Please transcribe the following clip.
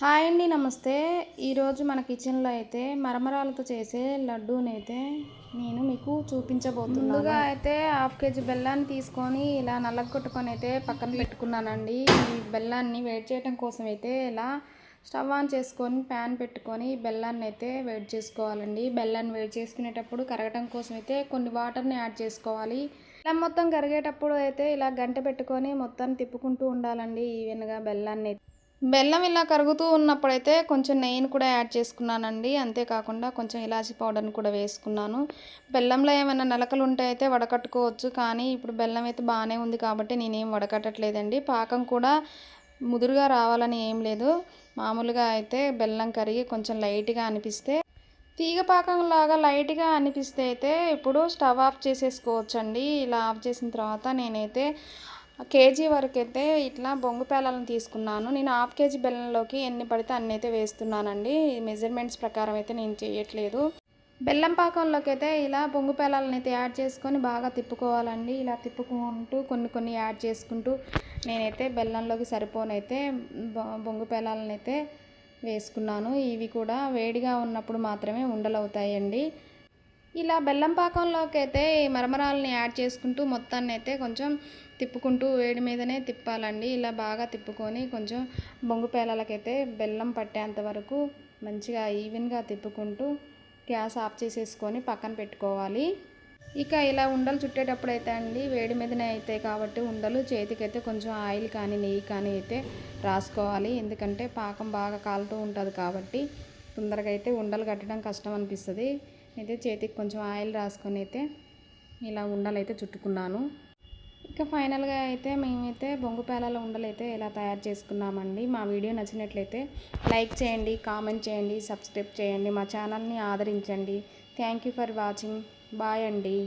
Hi అండి నమస్తే. ఈరోజు మన కిచెన్లో అయితే మరమరాలతో చేసే లడ్డూని అయితే నేను మీకు చూపించబోతున్నాను. ముందుగా అయితే హాఫ్ కేజీ బెల్లాన్ని తీసుకొని ఇలా నల్లగొట్టుకొని అయితే పక్కన పెట్టుకున్నానండి. ఈ బెల్లాన్ని వేడి చేయడం కోసం అయితే ఇలా స్టవ్ ఆన్ చేసుకొని ప్యాన్ పెట్టుకొని బెల్లాన్ని అయితే వేడి చేసుకోవాలండి. బెల్లాన్ని వేడి చేసుకునేటప్పుడు కరగటం కోసం అయితే కొన్ని వాటర్ని యాడ్ చేసుకోవాలి. ఇలా మొత్తం కరిగేటప్పుడు అయితే ఇలా గంట పెట్టుకొని మొత్తం తిప్పుకుంటూ ఉండాలండి ఈవెన్గా బెల్లాన్ని బెల్లం ఇలా కరుగుతూ ఉన్నప్పుడైతే కొంచెం నెయ్యిని కూడా యాడ్ చేసుకున్నానండి. అంతేకాకుండా కొంచెం ఇలాచి పౌడర్ని కూడా వేసుకున్నాను. బెల్లంలో ఏమైనా నలకలు ఉంటే అయితే వడకట్టుకోవచ్చు. కానీ ఇప్పుడు బెల్లం అయితే బాగానే ఉంది కాబట్టి నేనేం వడకట్టట్లేదండి. పాకం కూడా ముదురుగా రావాలని ఏం లేదు. మామూలుగా అయితే బెల్లం కరిగి కొంచెం లైట్గా అనిపిస్తే తీగ పాకం లాగా లైట్గా అనిపిస్తే అయితే ఇప్పుడు స్టవ్ ఆఫ్ చేసేసుకోవచ్చండి. ఇలా ఆఫ్ చేసిన తర్వాత నేనైతే కేజీ వరకు అయితే ఇట్లా బొంగు పేలాలను తీసుకున్నాను. నేను హాఫ్ కేజీ బెల్లంలోకి ఎన్ని పడితే అన్ని అయితే వేస్తున్నానండి. మెజర్మెంట్స్ ప్రకారం అయితే నేను చేయట్లేదు. బెల్లం పాకంలోకి అయితే ఇలా బొంగు పేలాలను అయితే యాడ్ చేసుకొని బాగా తిప్పుకోవాలండి. ఇలా తిప్పుకుంటూ కొన్ని కొన్ని యాడ్ చేసుకుంటూ నేనైతే బెల్లంలోకి సరిపోనైతే బొంగు పేలాలను అయితే వేసుకున్నాను. ఇవి కూడా వేడిగా ఉన్నప్పుడు మాత్రమే ఉండలవుతాయండి. ఇలా బెల్లం పాకంలోకి అయితే ఈ మరమరాలని యాడ్ చేసుకుంటూ మొత్తాన్ని అయితే కొంచెం తిప్పుకుంటూ వేడి మీదనే తిప్పాలండి. ఇలా బాగా తిప్పుకొని కొంచెం బొంగు పేలాలకైతే బెల్లం పట్టేంత వరకు మంచిగా ఈవెన్గా తిప్పుకుంటూ గ్యాస్ ఆఫ్ చేసేసుకొని పక్కన పెట్టుకోవాలి. ఇక ఇలా ఉండలు చుట్టేటప్పుడు అయితే అండి వేడి మీదనే అవుతాయి కాబట్టి ఉండలు చేతికైతే కొంచెం ఆయిల్ కానీ నెయ్యి కానీ అయితే రాసుకోవాలి. ఎందుకంటే పాకం బాగా కాలుతూ ఉంటుంది కాబట్టి తొందరగా అయితే ఉండలు కట్టడం కష్టం అనిపిస్తుంది. అయితే చేతికి కొంచెం ఆయిల్ రాసుకొని అయితే ఇలా ఉండాలైతే చుట్టుకున్నాను. ఇక ఫైనల్గా అయితే మేమైతే బొంగు పేలాల ఉండలు అయితే ఇలా తయారు చేసుకున్నామండి. మా వీడియో నచ్చినట్లయితే లైక్ చేయండి కామెంట్ చేయండి సబ్స్క్రైబ్ చేయండి మా ఛానల్ని ఆదరించండి. Thank you for watching. Bye అండి.